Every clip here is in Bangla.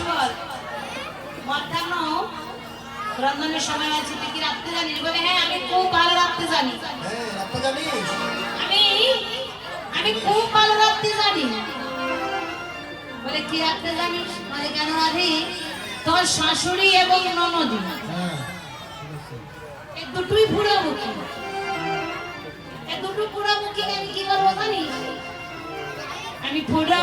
বলে মধ্যাহ্ন রন্ধনের সময় আছে তুই কি রাখতে জানিস? বলে হ্যাঁ আমি খুব ভালো রাখতে জানি। হ্যাঁ আমি আমি খুব ভালো রাখতে জানি। বলে কি রাখতে জানিস? বলে কেন রাধি তোর শাশুড়ি এবং ননদি। হ্যাঁ। এই দুটোই বুড়ো মুখী এই দুটো বুড়ো মুখী আমি কি করব জানিস? আমি বুড়ো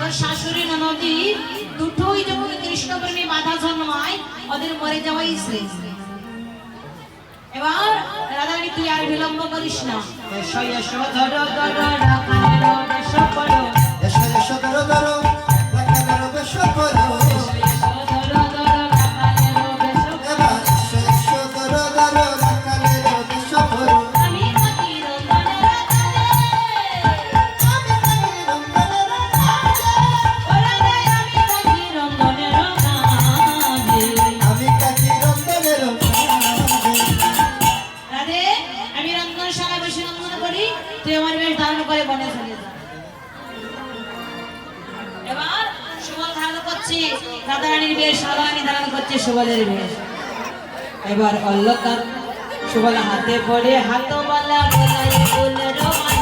তোর শাশুড়ি ননদি দুটোই যখন কৃষ্ণপ্রেমী বাধা জন্মায় ওদের মরে যাওয়াই শ্রেষ্ঠ এবার রাধারানী তুই আর বিলম্ব করিস না এসো এসো করো রাধারানীর দান করছে সুবলের বেশ এবার অল্লতান সুবল হাতে পড়ে হাত বলে গোলায়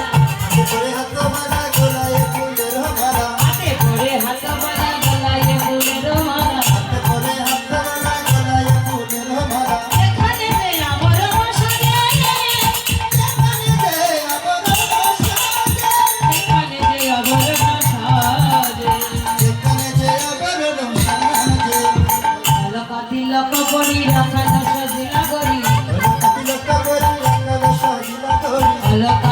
তিলক পরি রাখা দশ জিলা গরি তিলক লকা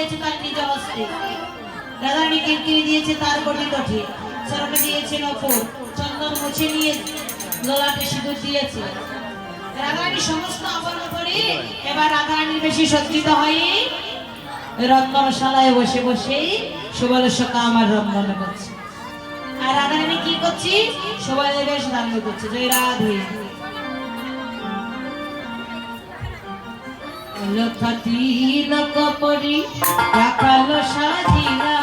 দিয়েছে তার নিজ কোটি কোটি সরকে দিয়েছে নপুর চন্দন মুছে নিয়ে গলাতে সিঁদুর দিয়েছে। রাধারানী সমস্ত করে এবার রাধারানীর বেশি সজ্জিত হয়ে। রন্ধনশালায় বসে বসে সকা আমার রন্ধন করছে। আর রাধারানী কি করছি? সবাই বেশ দাঙ্গ করছে। জয় রাধে। লক্ষাতি লক পরি রাখালো সাজিয়া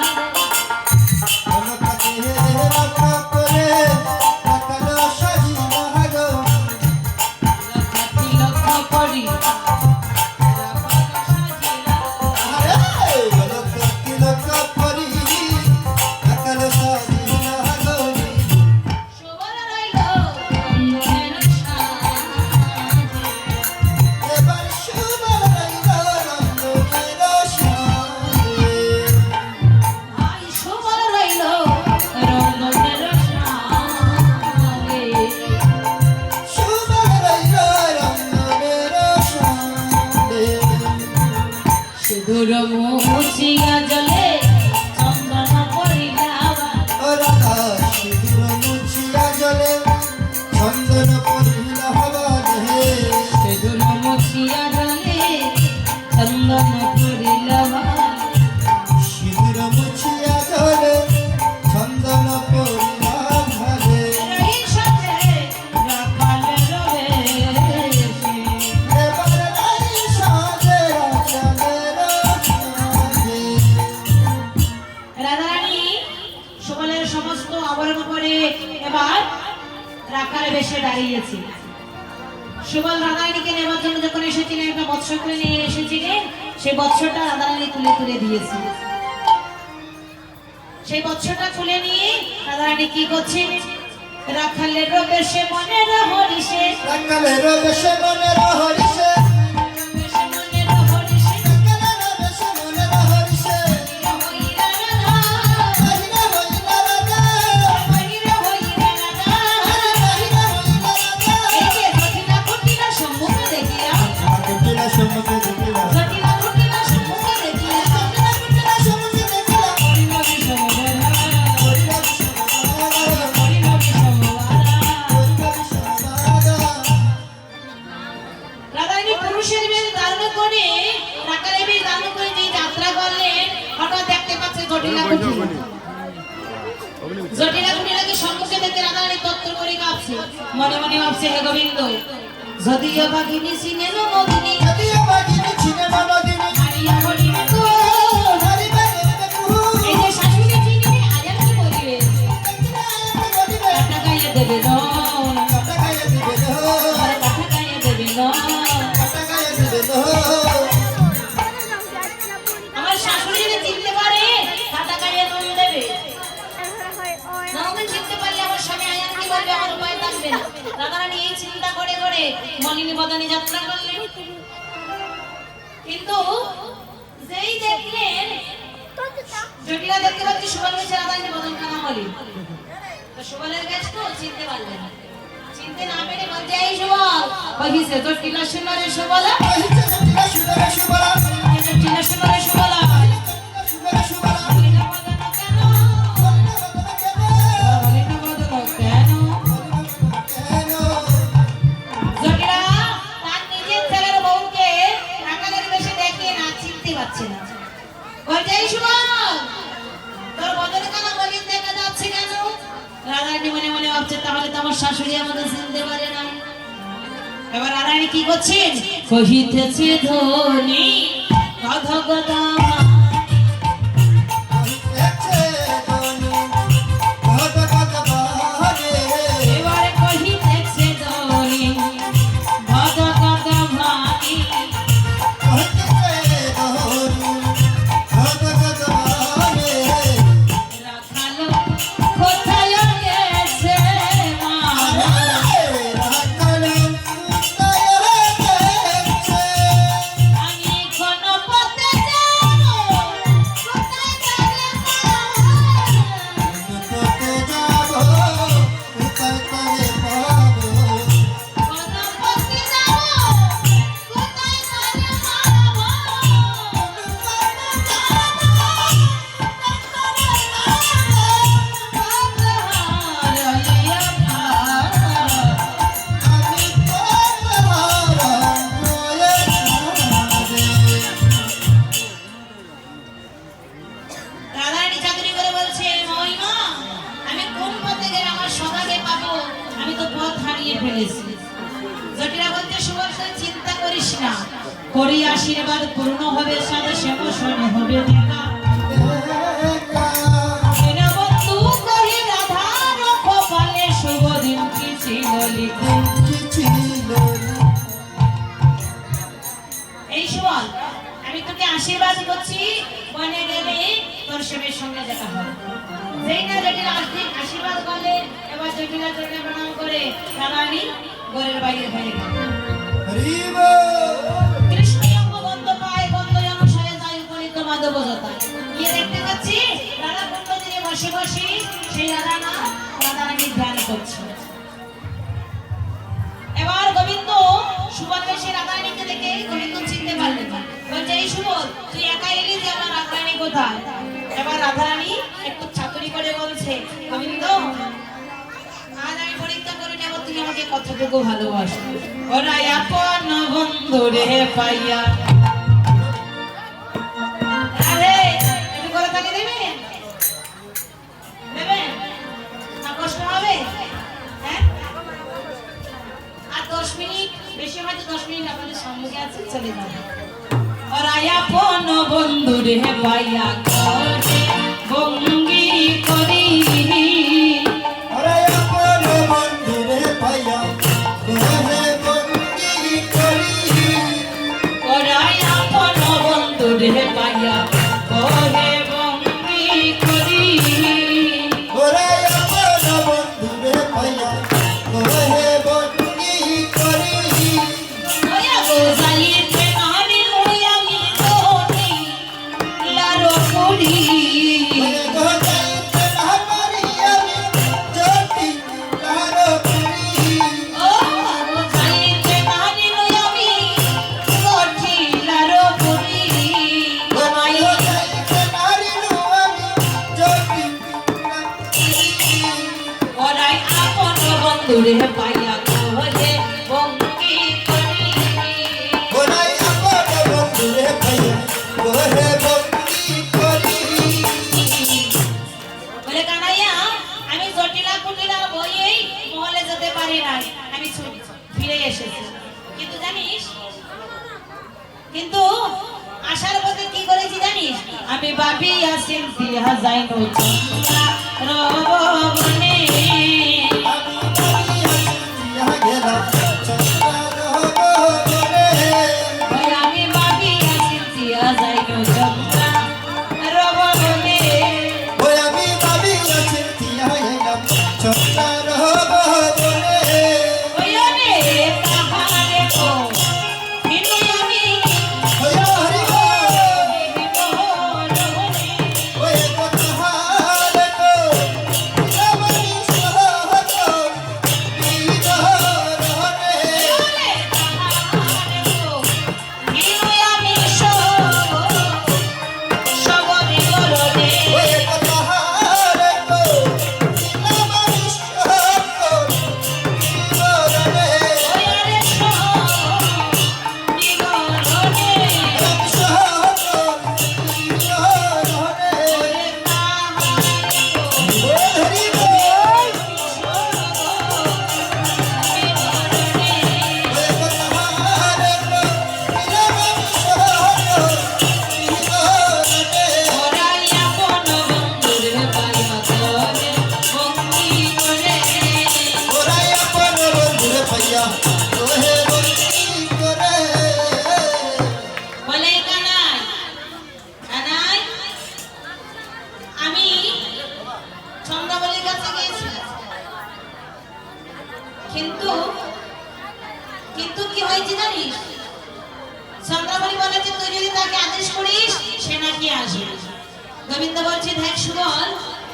সুবল রাধারানীকে নেবার জন্য যখন এসেছিলেন, একটা বৎস করে নিয়ে এসেছিলেন, সেই বৎসটা রাধারানী তুলে তুলে দিয়েছে। সেই বৎসটা তুলে নিয়ে রাধারানী কি করছেন রাখালের বেশে মনের রাখালে রাখালের বেশে মনে হরিষে। মনে মনে ভাবছে হে গোবিন্দ যদিও বাঘিনী সিনেন নদিনী যদিও উপায় থাকবে না রাধারানী এই চিন্তা করে করে মলিনী বদনে যাত্রা করলেন। কিন্তু যেই দেখলেন জটিলা দেখতে পাচ্ছি সুবল গেছে রাধারানী বদন খানা মলি। তো সুবলের গাছ তো চিনতে পারলেন। না। চিনতে না পেরে বলছে এই সুবল। কহিছে জটিলা সুবলা। জটিলা সুবলা। জটিলা সুবলা। মনে তাহলে তো আমার শাশুড়ি আমাকে চিনতে পারে না। এবার আর আমি কি করছেন? কহিতেছে ধনী গধ গদা আমি তো পথ হারিয়ে ফেলেছি। জটিলা বলতে চিন্তা করিস না। করি আশীর্বাদ পূর্ণ হবে সাথে শ্যামসনে হবে দেখা এই আমি তোকে আশীর্বাদ করছি, বনে গেলে তোর সঙ্গে দেখা হবে। আশীর্বাদ করলে এবার জটিলা জটিলা প্রণাম করে রাধারানী ঘরের বাইরে হয়ে গেল। কৃষ্ণ অঙ্গ গন্ধ পায় গন্ধ অনুসারে তাই উপনীত মাধব যথা গিয়ে দেখতে পাচ্ছি রাধা কুণ্ড তীরে বসে বসে সেই রাধা না রাধারানী ধ্যান করছে। এবার গোবিন্দ সুবল বেশে রাধারানীকে দেখে গোবিন্দ চিনতে পারলেন। বলছে এই সুবল তুই একা এলি যে আমার রাধারানী কোথায়? এবার রাধারানী একটু চাতুরি করে বলছে আমাকে কতটুকু ভালোবাসো? ওরা আপন বন্ধু রে পাইয়া হ্যাঁ? আর দশ মিনিট, বেশি হয়তো দশ মিনিট আপনাদের সম্মুখে আছে, চলে যাবে। আপন বন্ধু রে পাইয়া কিন্তু আসার পথে কি করেছি জানিস আমি বাপি আসিন গোবিন্দ বলছে, দেখ সুবল,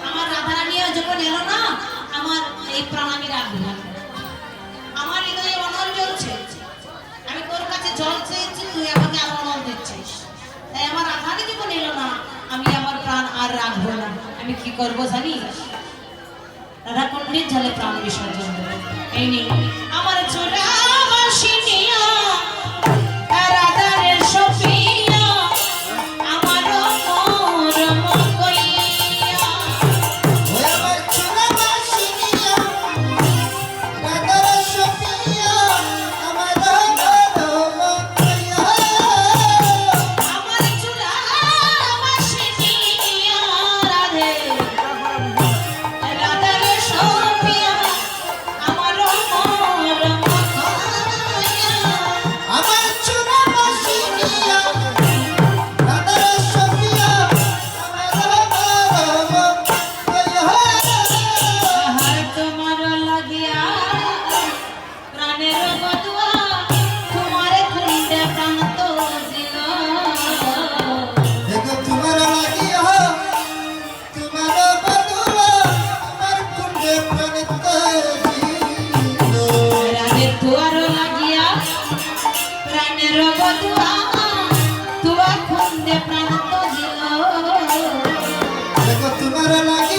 আমার রাধারানীও যখন এলো না, আমার এই প্রাণ আমি রাখব না আমার হৃদয়ে অনল জ্বলছে। আমি তোর কাছে জল চেয়েছি, তুই আমাকে আর অনল দিচ্ছিস। তাই আমার রাধারানী যখন এলো না, আমি আমার প্রাণ আর রাখব না। আমি কি করব জানিস? রাধা কুণ্ডের জলে প্রাণ বিসর্জন এই নেই আমার বাসিনী তোমার লাগে